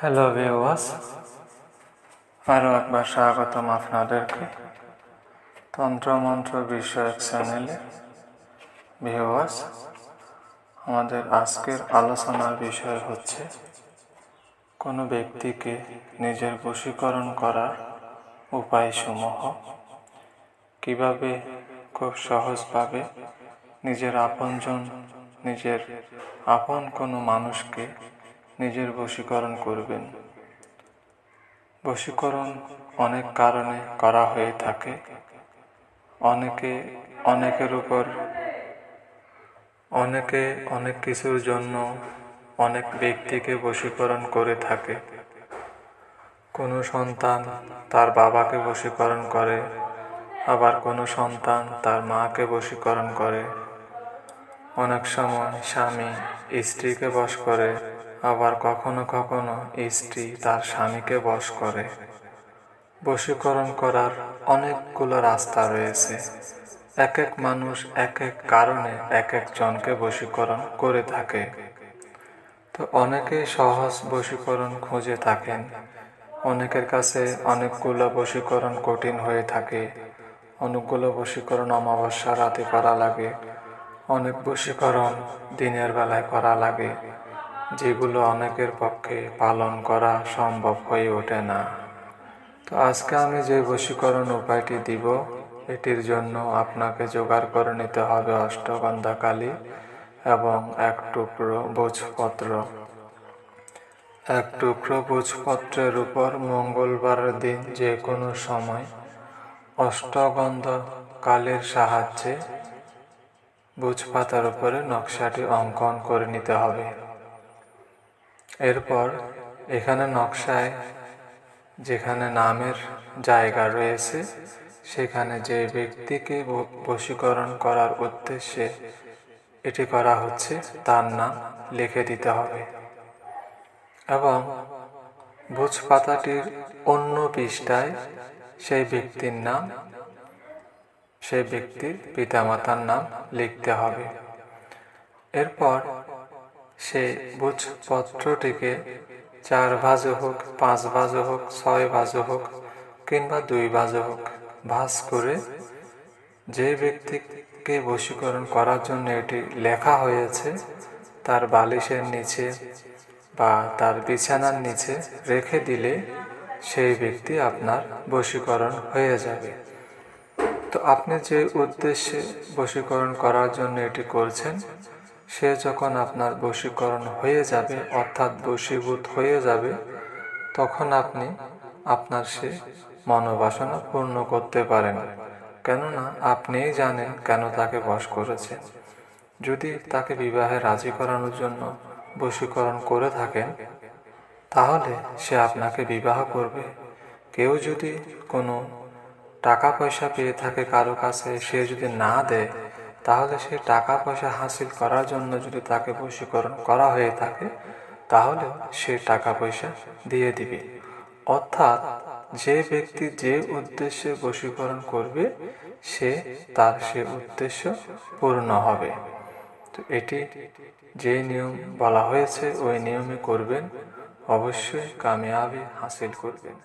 Hello viewers আরও একবার স্বাগতম আপনাদেরকে। তন্ত্রমন্ত্র বিষয়ক চ্যানেলে। ভিউয়ার্স আমাদের আজকের আলোচনার বিষয় হচ্ছে, কোনো ব্যক্তিকে নিজের বশীকরণ করার উপায়সমূহ। কীভাবে খুব সহজভাবে নিজের আপনজন, নিজের আপন কোনো মানুষকে নিজের বশীকরণ করবেন। বশীকরণ অনেক কারণে করা হয়ে থাকে। অনেকে, অনেকের উপর, অনেকে অনেক কিছুর জন্য অনেক ব্যক্তিকে বশীকরণ করে থাকে। কোনো সন্তান তার বাবাকে বশীকরণ করে, আবার কোনো সন্তান তার মাকে বশীকরণ করে। অনেক সময় স্বামী স্ত্রীকে বশ করে আবার কখনো কখনো স্ত্রী তার স্বামীকে বশ করে। বশীকরণ করার অনেকগুলো রাস্তা রয়েছে। এক এক মানুষ এক এক কারণে এক একজনকে বশীকরণ করে থাকে। তো অনেকেই সহজ বশীকরণ খুঁজে থাকেন। অনেকের কাছে অনেকগুলো বশীকরণ কঠিন হয়ে থাকে। অনেকগুলো বশীকরণ অমাবস্যা রাতে করা লাগে। অনেক বশীকরণ দিনের বেলায় করা লাগে। যেগুলো অনেকের পক্ষে পালন করা সম্ভব হয়ে ওঠে না। তো আজকে আমি যে বশীকরণ উপায়টি দিব, এটির জন্য আপনাকে জোগাড় করে নিতে হবে অষ্টগন্ধা কালী এবং এক টুকরো ভোজপত্র। এক টুকরো ভোজপত্রের উপর মঙ্গলবারের দিন যে কোনো সময় অষ্টগন্ধ কালের সাহায্যে ভোজপাতার উপরে নকশাটি অঙ্কন করে নিতে হবে। এরপর এখানে নকশায় যেখানে নামের জায়গা রয়েছে, সেখানে যে ব্যক্তিকে বশীকরণ করার উদ্দেশ্যে এটি করা হচ্ছে, তার নাম লিখে দিতে হবে। এবং ভোজপাতাটির অন্য পৃষ্ঠায় সেই ব্যক্তির নাম, সেই ব্যক্তির পিতামাতার নাম লিখতে হবে। এরপর সে বুঝপত্রটিকে চার ভাজো হোক, পাঁচ ভাজো হোক, ছয় ভাজো হোক কিংবা দুই ভাজো হোক ভাজ করে যে ব্যক্তিকে বশীকরণ করার জন্য এটি লেখা হয়েছে, তার বালিশের নিচে বা তার বিছানার নিচে রেখে দিলে সেই ব্যক্তি আপনার বশীকরণ হয়ে যাবে। তো আপনি যে উদ্দেশ্যে বশীকরণ করার জন্য এটি করছেন সে যখন আপনার বশীকরণ হয়ে যাবে, অর্থাৎ বশীভূত হয়ে যাবে, তখন আপনি আপনার সে মনোবাসনা পূর্ণ করতে পারেন। কেননা আপনিই জানেন কেন তাকে বশ করেছেন। যদি তাকে বিবাহে রাজি করানোর জন্য বশীকরণ করে থাকেন, তাহলে সে আপনাকে বিবাহ করবে। কেউ যদি কোনো টাকা পয়সা পেয়ে থাকে কারও কাছে, সে যদি না দেয় তাহলে সে টাকা পয়সা হাসিল করার জন্য যদি তাকে বশীকরণ করা হয়ে থাকে তাহলে সে টাকা পয়সা দিয়ে দিবে। অর্থাৎ যে ব্যক্তি যে উদ্দেশ্যে বশীকরণ করবে, সে তার সে উদ্দেশ্য পূর্ণ হবে। তো এটি যে নিয়ম বলা হয়েছে, ওই নিয়মে করবেন, অবশ্যই কামিয়াবি হাসিল করবেন।